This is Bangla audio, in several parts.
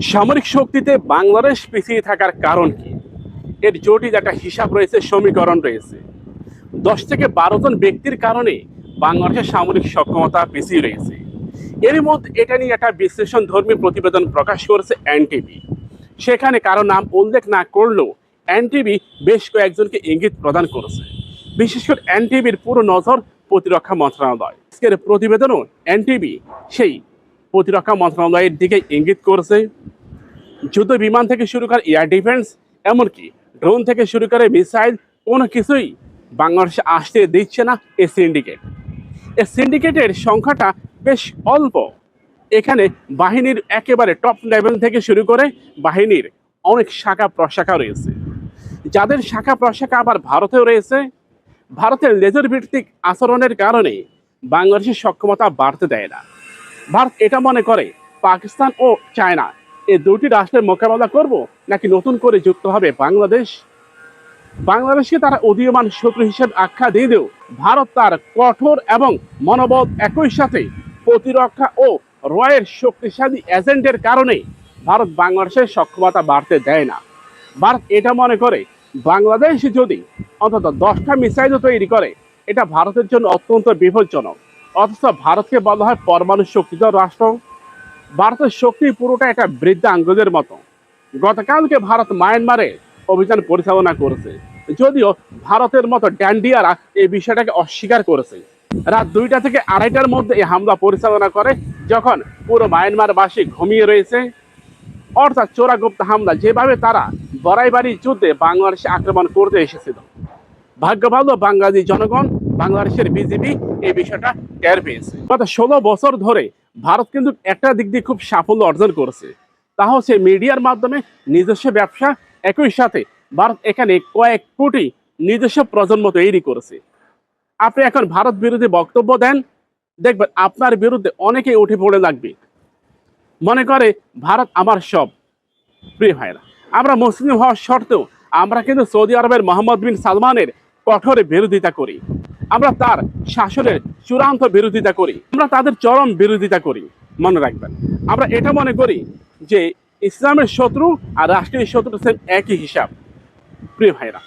সামরিক শক্তিতে বাংলাদেশ পিছিয়ে থাকার কারণ কি? এর জটিল একটা হিসাব রয়েছে, সমীকরণ রয়েছে। দশ থেকে বারো জন ব্যক্তির কারণে বাংলাদেশের সামরিক সক্ষমতা পিছিয়ে রয়েছে। এর মধ্যে এটা নিয়ে একটা বিশ্লেষণ ধর্মী প্রতিবেদন প্রকাশ করেছে এনটিভি। সেখানে কারও নাম উল্লেখ না করলেও এনটিভি বেশ কয়েকজনকে ইঙ্গিত প্রদান করেছে। বিশেষ করে এনটিভির পুরো নজর প্রতিরক্ষা মন্ত্রণালয়। আজকের প্রতিবেদনও এনটিভি সেই প্রতিরক্ষা মন্ত্রণালয়ের দিকে ইঙ্গিত করেছে। যুদ্ধ বিমান থেকে শুরু করে এয়ার ডিফেন্স এমনকি ড্রোন থেকে শুরু করে মিসাইল কোনো কিছুই বাংলাদেশে আসতে দিচ্ছে না এই সিন্ডিকেট এই সিন্ডিকেটের সংখ্যাটা বেশ অল্প। এখানে বাহিনীর একেবারে টপ লেভেল থেকে শুরু করে বাহিনীর অনেক শাখা প্রশাখা রয়েছে। যাদের শাখা প্রশাখা আবার ভারতেও রয়েছে। ভারতের লেজার ভিত্তিক আচরণের কারণে বাংলাদেশের সক্ষমতা বাড়তে দেয় না। ভারত এটা মনে করে পাকিস্তান ও চায়না এই দুটি রাষ্ট্রের মোকাবেলা করব নাকি নতুন করে যুক্ত হবে বাংলাদেশ? বাংলাদেশকে তারা উদীয়মান শত্রু হিসেবে আখ্যা দিয়ে দেও ভারত তার কঠোর এবং মনোবল একই সাথে প্রতিরক্ষা ও রয়ের শক্তিশালী এজেন্টের কারণে ভারত বাংলাদেশের সক্ষমতা বাড়তে দেয় না। ভারত এটা মনে করে, বাংলাদেশ যদি অন্তত দশটা মিসাইলও তৈরি করে, এটা ভারতের জন্য অত্যন্ত বিপজ্জনক। অথচ ভারতকে বলা হয় পরমাণু শক্তিধর রাষ্ট্র। ভারতের শক্তি পুরোটা একটা বৃদ্ধা আঙ্গুলের মতো। গতকালকে ভারত মায়ানমারে অভিযান পরিচালনা করেছে। যদিও ভারতের মতো ড্যান্ডিয়ারা এই বিষয়টাকে অস্বীকার করেছে। রাত দুইটা থেকে আড়াইটার মধ্যে এই হামলা পরিচালনা করে, যখন পুরো মায়ানমারবাসী ঘুমিয়ে রয়েছে। অর্থাৎ চোরাগুপ্ত হামলা যেভাবে তারা বড়াইবাড়ি যুদ্ধে বাংলাদেশে আক্রমণ করতে এসেছিল। ভাগ্য ভালো বাঙালি জনগণ বাংলাদেশের বিজেপি এই বিষয়টা টের পেয়েছে। গত ষোলো বছর ধরে ভারত কিন্তু একটা দিক দিয়ে খুব সাফল্য অর্জন করেছে। তা হচ্ছে মিডিয়ার মাধ্যমে নিজস্ব ব্যবসা একই সাথে ভারত এখানে কয়েক কোটি নিজস্ব প্রজন্ম তৈরি করেছে। আপনি এখন ভারত বিরোধী বক্তব্য দেন, দেখবেন আপনার বিরুদ্ধে অনেকেই উঠে পড়ে লাগবে। মনে করে ভারত আমার সব। প্রিয় ভাইরা আমরা মুসলিম হওয়ার সত্ত্বেও আমরা কিন্তু সৌদি আরবের মোহাম্মদ বিন সালমানের কঠোর বিরোধিতা করি। আমরা তার শাসনের চূড়ান্ত বিরোধিতা করি। আমরা তাদের চরম বিরোধিতা করি। মনে রাখবেন। আমরা এটা মনে করি যে ইসলামের শত্রু আর রাষ্ট্রীয় শত্রু সেম একই হিসাব। প্রিয় ভাইরা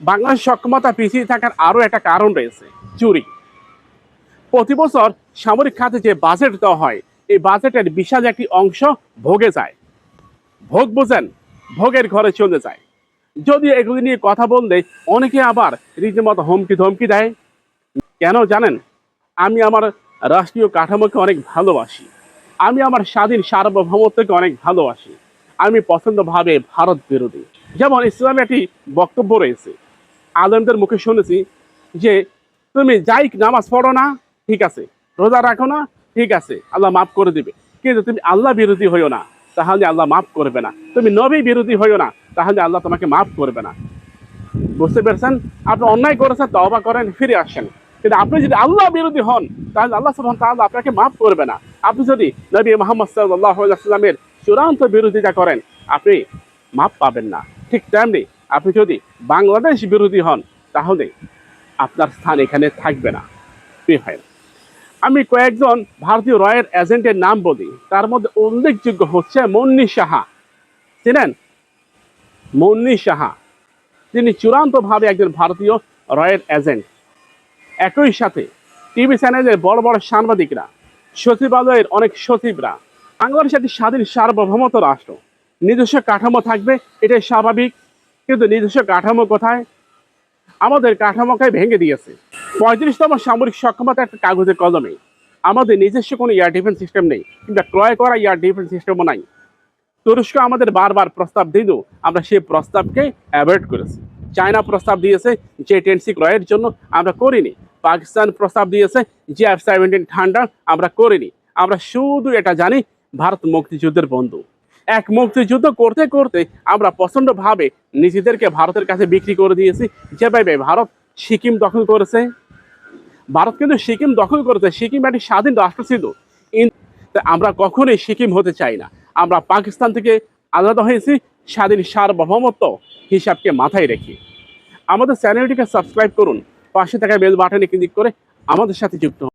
বাংলাদেশ সক্ষমতা পিছিয়ে থাকার আরও একটা কারণ রয়েছে চুরি। প্রতি বছর সামরিক খাতে যে বাজেট দেওয়া হয়, এই বাজেটের বিশাল একটি অংশ ভোগে যায়। ভোগ বোঝেন, ভোগের ঘরে চলে যায়। যদিও এগুলি নিয়ে কথা বললে অনেকে আবার রীতিমতো হুমকি ধমকি দেয়। কেন জানেন? আমি আমার রাষ্ট্রীয় কাঠামোকে অনেক ভালোবাসি। আমি আমার স্বাধীন সার্বভৌমত্বকে অনেক ভালোবাসি। আমি পছন্দভাবে ভারত বিরোধী। যেমন ইসলামে একটি বক্তব্য রয়েছে। আলেমদের মুখে শুনেছি যে, তুমি যাই নামাজ পড়ো না, ঠিক আছে। রোজা রাখো না, ঠিক আছে। আল্লাহ মাফ করে দিবে। কিন্তু তুমি আল্লাহ বিরোধী হইও না, তাহলে আল্লাহ মাফ করবে না। তুমি নবী বিরোধী হইও না, তাহলে আল্লাহ তোমাকে মাফ করবে না। বুঝতে পেরেছেন? আপনি অন্যায় করেছেন তবা করেন, ফিরে আসেন। কিন্তু আপনি যদি আল্লাহ বিরোধী হন, তাহলে আল্লাহ সুবহান তাহলে আপনাকে মাফ করবে না। আপনি যদি নবী মোহাম্মদ সাল্লাহ সাল্লামের চূড়ান্ত বিরোধিতা করেন, আপনি মাপ পাবেন না। ঠিক তেমনি আপনি যদি বাংলাদেশ বিরোধী হন, তাহলে আপনার স্থান এখানে থাকবে না। প্রিয় আমি কয়েকজন ভারতীয় রয়ের এজেন্টের নাম বলি। তার মধ্যে উল্লেখযোগ্য হচ্ছে মন্নি সাহা। চিনেন? মন্নি সাহা। তিনি চূড়ান্তভাবে একজন ভারতীয় রয়ের এজেন্ট। একই সাথে টিভি চ্যানেলের বড় বড় সাংবাদিকরা, সচিবালয়ের অনেক সচিবরা বাংলাদেশ একটি স্বাধীন সার্বভৌমত রাষ্ট্র। নিজস্ব কাঠামো থাকবে, এটাই স্বাভাবিক। কিন্তু নিজস্ব কাঠামো কোথায়? আমাদের কাঠামোকে ভেঙে দিয়েছে। পঁয়ত্রিশতম সামরিক সক্ষমতা একটা কাগজে কলমে। আমাদের নিজস্ব কোনো এয়ার ডিফেন্স সিস্টেম নেই, কিংবা ক্রয় করা এয়ার ডিফেন্স সিস্টেমও নাই। তুরস্ক আমাদের বারবার প্রস্তাব দিল আমরা সেই প্রস্তাবকে অ্যাভয়েড করেছি। চায়না প্রস্তাব দিয়েছে যে টেন্সি ক্রয়ের জন্য আমরা করিনি। পাকিস্তান প্রস্তাব দিয়েছে যে এফ সেভেন্টিন ঠান্ডা আমরা করিনি। আমরা শুধু এটা জানি, ভারত মুক্তিযুদ্ধের বন্ধু। এক মুক্তিযুদ্ধ করতে করতে আমরা প্রচণ্ডভাবে নিজেদেরকে ভারতের কাছে বিক্রি করে দিয়েছি। যে যেভাবে ভারত সিকিম দখল করেছে। ভারত কিন্তু সিকিম দখল করেছে। সিকিম একটি স্বাধীন রাষ্ট্র ছিল। আমরা কখনোই সিকিম হতে চাই না। আমরা পাকিস্তান থেকে আলাদা হয়েছি। স্বাধীন সার্বভৌমত্ব হিসাবকে মাথায় রেখে। আমাদের চ্যানেলটিকে সাবস্ক্রাইব করুন, পাশে থাকা বেল বাটনে ক্লিক করে আমাদের সাথে যুক্ত